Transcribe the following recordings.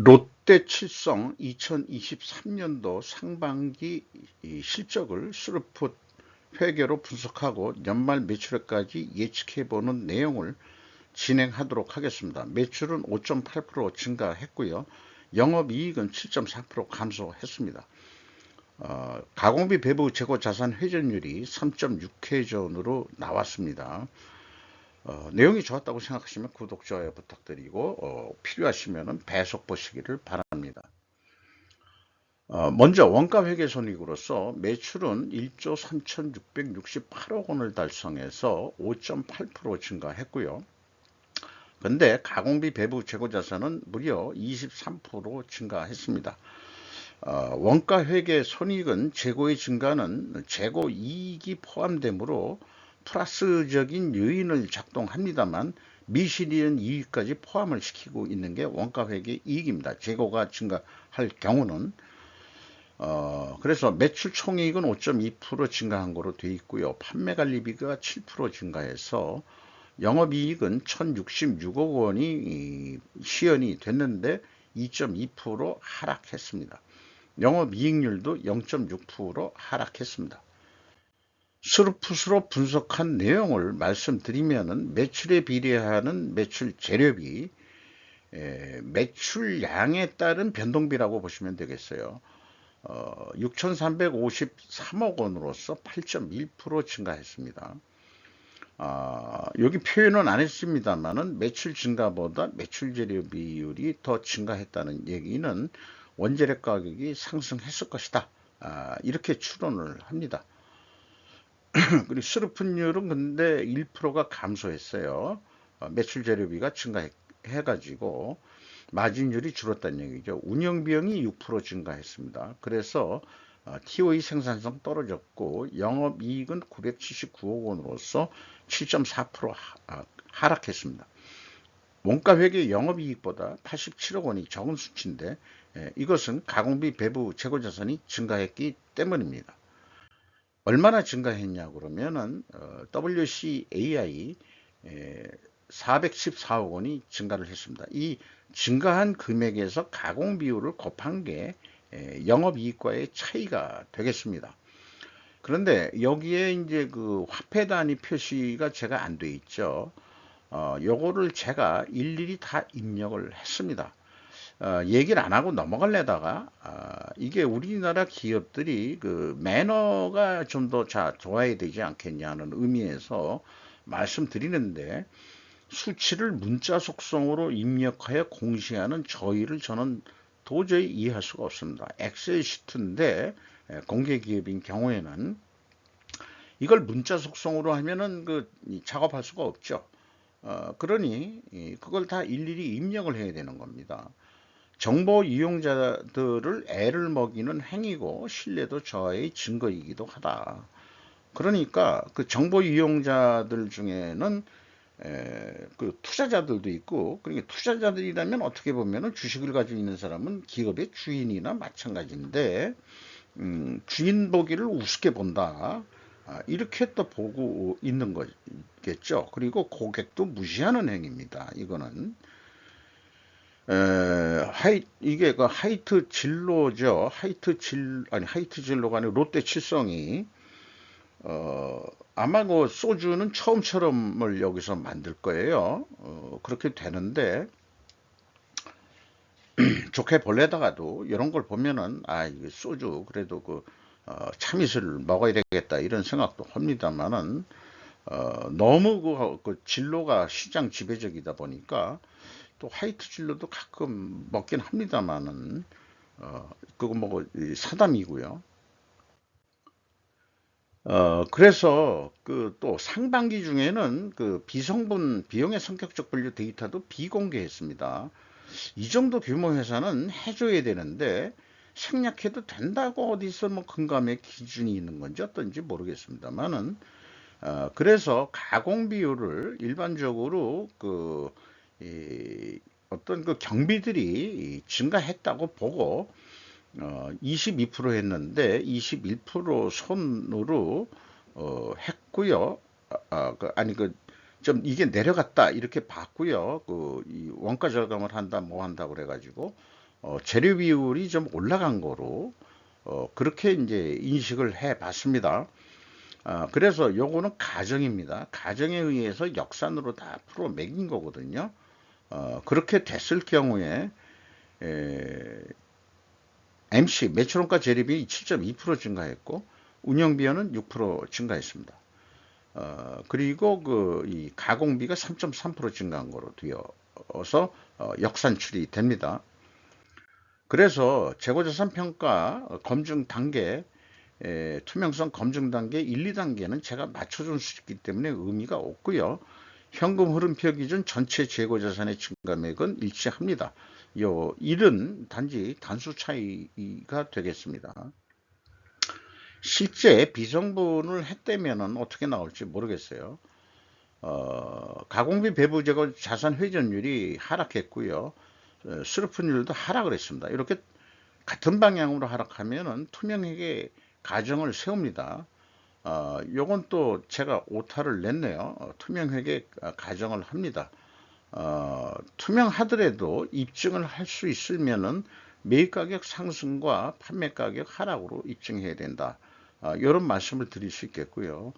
롯데 칠성 2023년도 상반기 이 실적을 스루풋 회계로 분석하고 연말 매출액까지 예측해보는 내용을 진행하도록 하겠습니다. 매출은 5.8% 증가했고요. 영업이익은 7.4% 감소했습니다. 어, 가공비 배부 재고 자산 회전율이 3.6회전으로 나왔습니다. 어, 내용이 좋았다고 생각하시면 구독, 좋아요 부탁드리고 어, 필요하시면 배속 보시기를 바랍니다. 어, 먼저 원가 회계 손익으로서 매출은 1조 3,668억 원을 달성해서 5.8% 증가했고요. 근데 가공비 배부 재고 자산은 무려 23% 증가했습니다. 어, 원가 회계 손익은 재고의 증가는 재고 이익이 포함되므로 플러스적인 요인을 작동합니다만 미실이는 이익까지 포함을 시키고 있는 게 원가 회계 이익입니다. 재고가 증가할 경우는 어, 그래서 매출 총이익은 5.2% 증가한 거로 되어 있고요. 판매 관리비가 7% 증가해서 영업이익은 1066억 원이 시연이 됐는데 2.2% 하락했습니다. 영업이익률도 0.6% 하락했습니다. 스루풋으로 분석한 내용을 말씀드리면 매출에 비례하는 매출 재료비, 매출량에 따른 변동비라고 보시면 되겠어요. 어, 6,353억 원으로서 8.1% 증가했습니다. 아, 여기 표현은 안 했습니다만은 매출 증가보다 매출 재료 비율이 더 증가했다는 얘기는 원재료 가격이 상승했을 것이다. 아, 이렇게 추론을 합니다. 그리고 스루픈율은 근데 1%가 감소했어요. 어, 매출 재료비가 증가해가지고 마진율이 줄었다는 얘기죠. 운영 비용이 6% 증가했습니다. 그래서 TOE 생산성 떨어졌고 영업 이익은 979억 원으로서 7.4% 하락했습니다. 원가 회계 영업 이익보다 87억 원이 적은 수치인데 이것은 가공비 배부 재고 자산이 증가했기 때문입니다. 얼마나 증가했냐 그러면은 WCAI 414억 원이 증가를 했습니다. 이 증가한 금액에서 가공 비율을 곱한 게 영업이익과의 차이가 되겠습니다. 그런데 여기에 이제 그 화폐 단위 표시가 제가 안 돼 있죠. 어, 요거를 제가 일일이 다 입력을 했습니다. 어, 얘기를 안 하고 넘어갈래다가 어, 이게 우리나라 기업들이 그 매너가 좀 더 좋아야 되지 않겠냐는 의미에서 말씀드리는데 수치를 문자 속성으로 입력하여 공시하는 저희를 저는 도저히 이해할 수가 없습니다. 엑셀 시트인데 공개 기업인 경우에는 이걸 문자 속성으로 하면은 그 작업할 수가 없죠. 어, 그러니 그걸 다 일일이 입력을 해야 되는 겁니다. 정보 이용자들을 애를 먹이는 행위고 신뢰도 저하의 증거이기도 하다. 그러니까 그 정보 이용자들 중에는 에, 그 투자자들도 있고 그러니까 투자자들이라면 어떻게 보면은 주식을 가지고 있는 사람은 기업의 주인이나 마찬가지인데 음, 주인 보기를 우습게 본다. 아, 이렇게 또 보고 있는 거겠죠. 그리고 고객도 무시하는 행위입니다 이거는. 에, 하이 이게 그 하이트 진로죠 하이트 질 아니 하이트 진로가 아니고 롯데 칠성이 어, 아마 그 소주는 처음처럼을 여기서 만들 거예요. 어, 그렇게 되는데 좋게 볼래다가도 이런 걸 보면은 아 이게 소주 그래도 그 어, 참이슬을 먹어야 되겠다 이런 생각도 합니다만은 어, 너무 그, 그 진로가 시장 지배적이다 보니까 또 화이트 진로도 가끔 먹긴 합니다만은 어, 그거 뭐 사담이고요. 어, 그래서 그 또 상반기 중에는 그 비성분 비용의 성격적 분류 데이터도 비공개했습니다. 이 정도 규모 회사는 해줘야 되는데 생략해도 된다고 어디서 뭐 근감의 기준이 있는 건지 어떤지 모르겠습니다만은 어, 그래서 가공 비율을 일반적으로 그 이, 어떤 그 경비들이 증가했다고 보고 어, 22% 했는데 21% 손으로 어, 했고요. 아, 아, 그, 아니 그 좀 이게 내려갔다 이렇게 봤고요. 그 이 원가 절감을 한다 뭐 한다 그래 가지고 어, 재료 비율이 좀 올라간 거로 어, 그렇게 이제 인식을 해 봤습니다. 어, 그래서 요거는 가정입니다. 가정에 의해서 역산으로 다 풀어 매긴 거거든요. 어, 그렇게 됐을 경우에 에, MC 매출원가 재료비 7.2% 증가했고 운영비용은 6% 증가했습니다. 어, 그리고 그 이 가공비가 3.3% 증가한 거로 되어서 어, 역산출이 됩니다. 그래서 재고자산 평가 검증 단계 에, 투명성 검증 단계 1, 2단계는 제가 맞춰준 수있기 때문에 의미가 없고요. 현금 흐름표 기준 전체 재고자산의 증감액은 일치합니다. 요 일은 단지 단수 차이가 되겠습니다. 실제 비성분을 했다면 어떻게 나올지 모르겠어요. 어, 가공비 배부 제거 자산 회전율이 하락했고요. 어, 수르픈율도 하락을 했습니다. 이렇게 같은 방향으로 하락하면은 투명하게 가정을 세웁니다. 어, 요건 또 제가 오타를 냈네요. 어, 투명하게 가정을 합니다. 어, 투명하더라도 입증을 할 수 있으면은 매입 가격 상승과 판매 가격 하락으로 입증해야 된다. 어, 이런 말씀을 드릴 수 있겠고요.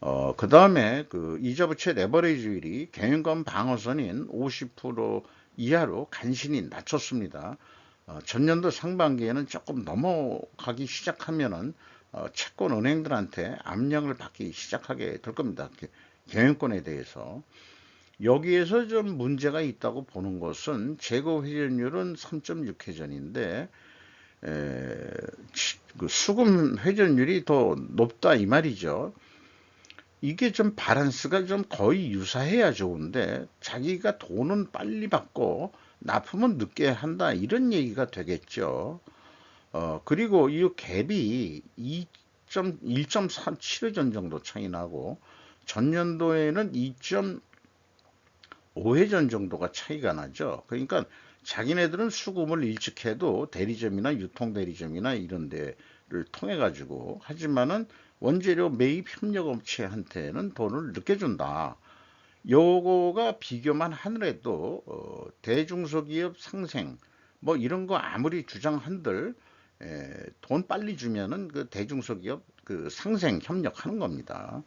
어, 그 다음에 그 이자부채 레버리지율이 경영권 방어선인 50% 이하로 간신히 낮췄습니다. 어, 전년도 상반기에는 조금 넘어가기 시작하면은 어, 채권 은행들한테 압력을 받기 시작하게 될 겁니다. 경영권에 대해서. 여기에서 좀 문제가 있다고 보는 것은 재고 회전율은 3.6 회전인데 에, 그 수금 회전율이 더 높다 이 말이죠. 이게 좀 바란스가 좀 거의 유사해야 좋은데 자기가 돈은 빨리 받고 납품은 늦게 한다 이런 얘기가 되겠죠. 어 그리고 이 갭이 2.1.37회전 정도 차이 나고 전년도에는 2.5회전 정도가 차이가 나죠. 그러니까 자기네들은 수급을 일찍 해도 대리점이나 유통대리점이나 이런 데를 통해 가지고 하지만은 원재료 매입 협력업체한테는 돈을 늦게 준다. 요거가 비교만 하더라도 어, 대중소기업 상생 뭐 이런 거 아무리 주장한들 에, 돈 빨리 주면은 그 대중소기업 그 상생 협력하는 겁니다.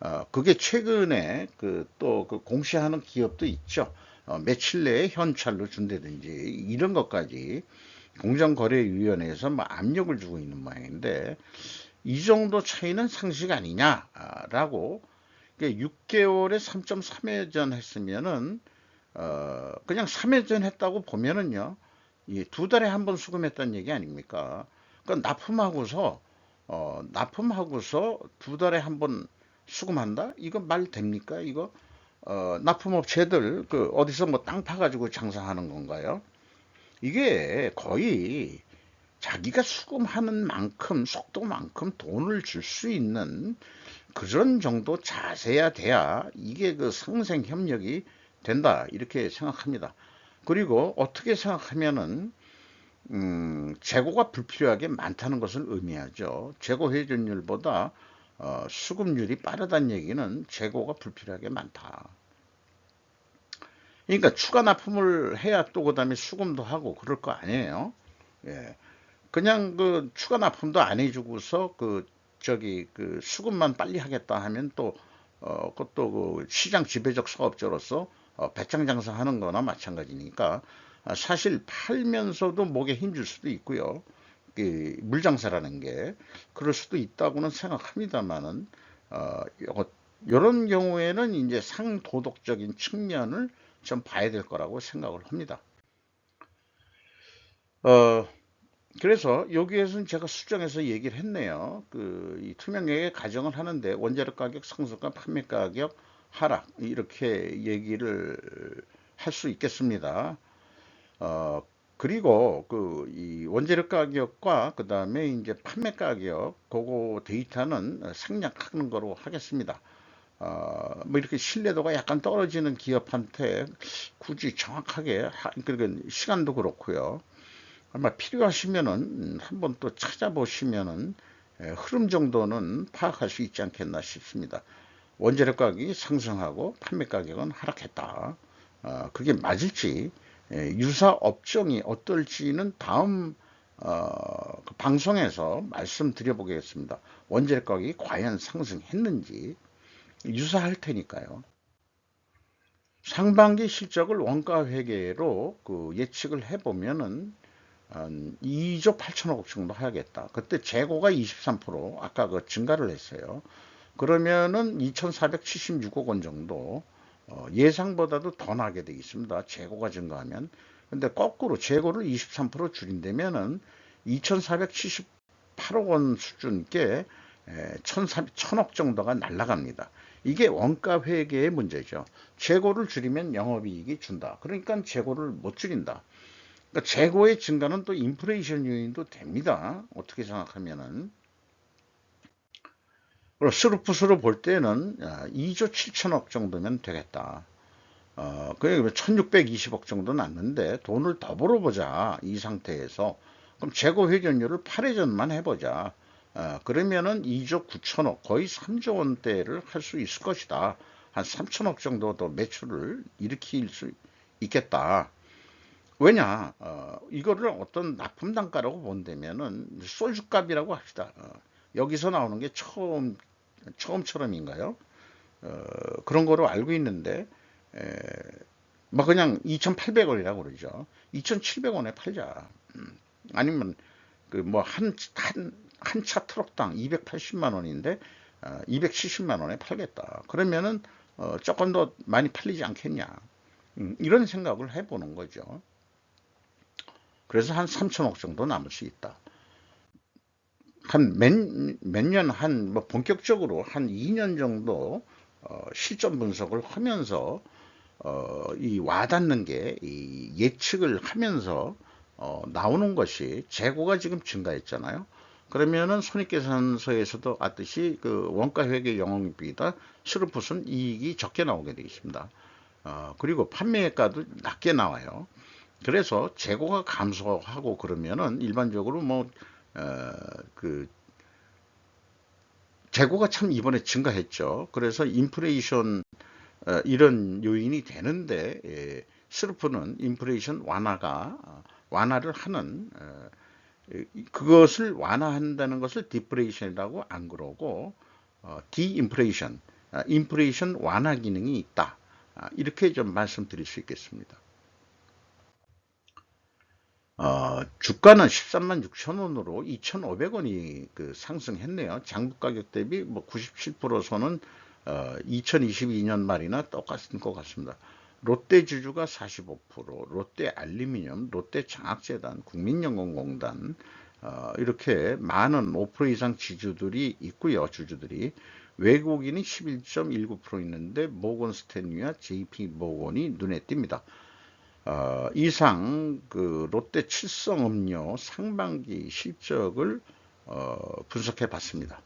어, 그게 최근에 그또그 공시하는 기업도 있죠. 어, 며칠 내에 현찰로 준다든지 이런 것까지 공정거래위원회에서 뭐 압력을 주고 있는 모양인데 이 정도 차이는 상식 아니냐라고 6개월에 3.3회전 했으면은 어 그냥 3회전 했다고 보면은요 두 달에 한 번 수금했다는 얘기 아닙니까? 그러니까 납품하고서 어 납품하고서 두 달에 한 번 수금한다? 이거 말 됩니까? 이거 어 납품업체들 그 어디서 뭐 땅 파가지고 장사하는 건가요? 이게 거의 자기가 수금하는 만큼 속도만큼 돈을 줄 수 있는 그런 정도 자세야 돼야 이게 그 상생 협력이 된다 이렇게 생각합니다. 그리고 어떻게 생각하면은 음, 재고가 불필요하게 많다는 것을 의미하죠. 재고 회전율보다 어, 수급률이 빠르다는 얘기는 재고가 불필요하게 많다. 그러니까 추가 납품을 해야 또 그 다음에 수금도 하고 그럴 거 아니에요. 예. 그냥 그 추가 납품도 안 해주고서 그 저기 그 수급만 빨리 하겠다 하면 또 어, 그것도 그 시장 지배적 사업자로서 어, 배짱 장사하는 거나 마찬가지니까 아, 사실 팔면서도 목에 힘줄 수도 있고요. 그 물장사라는 게 그럴 수도 있다고는 생각합니다만은 어, 이런 경우에는 이제 상도덕적인 측면을 좀 봐야 될 거라고 생각을 합니다. 어, 그래서 여기에서는 제가 수정해서 얘기를 했네요. 그 투명하게 가정을 하는데 원자력 가격 상승과 판매 가격 하락 이렇게 얘기를 할 수 있겠습니다. 어 그리고 그 이 원재료 가격과 그 다음에 이제 판매 가격 그거 데이터는 생략하는 거로 하겠습니다. 어, 뭐 이렇게 신뢰도가 약간 떨어지는 기업한테 굳이 정확하게 하, 그러니까 시간도 그렇고요. 아마 필요하시면은 한번 또 찾아보시면은 예, 흐름 정도는 파악할 수 있지 않겠나 싶습니다. 원재료 가격이 상승하고 판매 가격은 하락했다. 어, 그게 맞을지 예, 유사 업종이 어떨지는 다음 어, 그 방송에서 말씀드려 보겠습니다. 원재료 가격이 과연 상승했는지 유사할 테니까요. 상반기 실적을 원가 회계로 그 예측을 해보면은 한 2조 8천억 정도 하겠다. 그때 재고가 23% 아까 그 증가를 했어요. 그러면은 2,476억 원 정도 어, 예상보다도 더 나게 되어 있습니다. 재고가 증가하면. 근데 거꾸로 재고를 23% 줄인다면은 2,478억 원 수준께 1,000억 정도가 날라갑니다. 이게 원가 회계의 문제죠. 재고를 줄이면 영업이익이 준다. 그러니까 재고를 못 줄인다. 그러니까 재고의 증가는 또 인플레이션 요인도 됩니다. 어떻게 생각하면은 스루프스로 볼 때는 2조 7천억 정도면 되겠다. 어, 그러니까 1620억 정도 났는데 돈을 더 벌어보자. 이 상태에서. 그럼 재고 회전율을 8회전만 해보자. 어, 그러면은 2조 9천억 거의 3조 원대를 할 수 있을 것이다. 한 3천억 정도 더 매출을 일으킬 수 있겠다. 왜냐 어, 이거를 어떤 납품 단가라고 본다면은 소주값이라고 합시다. 어, 여기서 나오는 게 처음 처음처럼인가요? 어, 그런 거로 알고 있는데 에, 뭐 그냥 2,800원이라고 그러죠. 2,700원에 팔자. 음, 아니면 그 뭐 한 한 한 차 트럭당 280만 원인데 어, 270만 원에 팔겠다. 그러면은 어, 조금 더 많이 팔리지 않겠냐. 음, 이런 생각을 해보는 거죠. 그래서 한 3천억 정도 남을 수 있다. 한 몇, 몇 년, 한, 뭐, 본격적으로 한 2년 정도, 어, 실전 분석을 하면서, 어, 이 와닿는 게, 이 예측을 하면서, 어, 나오는 것이 재고가 지금 증가했잖아요. 그러면은 손익계산서에서도 알듯이 그 원가회계 영업비다 수르풋은 이익이 적게 나오게 되겠습니다. 어, 그리고 판매가도 낮게 나와요. 그래서 재고가 감소하고 그러면은 일반적으로 뭐, 어, 그, 재고가 참 이번에 증가했죠. 그래서 인플레이션, 어, 이런 요인이 되는데, 예, 스루프는 인플레이션 완화가, 완화를 하는, 어, 그것을 완화한다는 것을 디프레이션이라고 안 그러고, 어, 디인플레이션, 아, 인플레이션 완화 기능이 있다. 아, 이렇게 좀 말씀드릴 수 있겠습니다. 어, 주가는 13만 6천 원으로 2,500원이 그 상승했네요. 장부 가격 대비 뭐 97%선은 어, 2022년 말이나 똑같은 것 같습니다. 롯데 주주가 45%, 롯데 알루미늄, 롯데 장학재단, 국민연금공단 어, 이렇게 많은 5% 이상 지주들이 있고요. 주주들이 외국인이 11.19% 있는데 모건 스탠리와 JP 모건이 눈에 띕니다. 어, 이상 그 롯데 칠성음료 상반기 실적을 어, 분석해 봤습니다.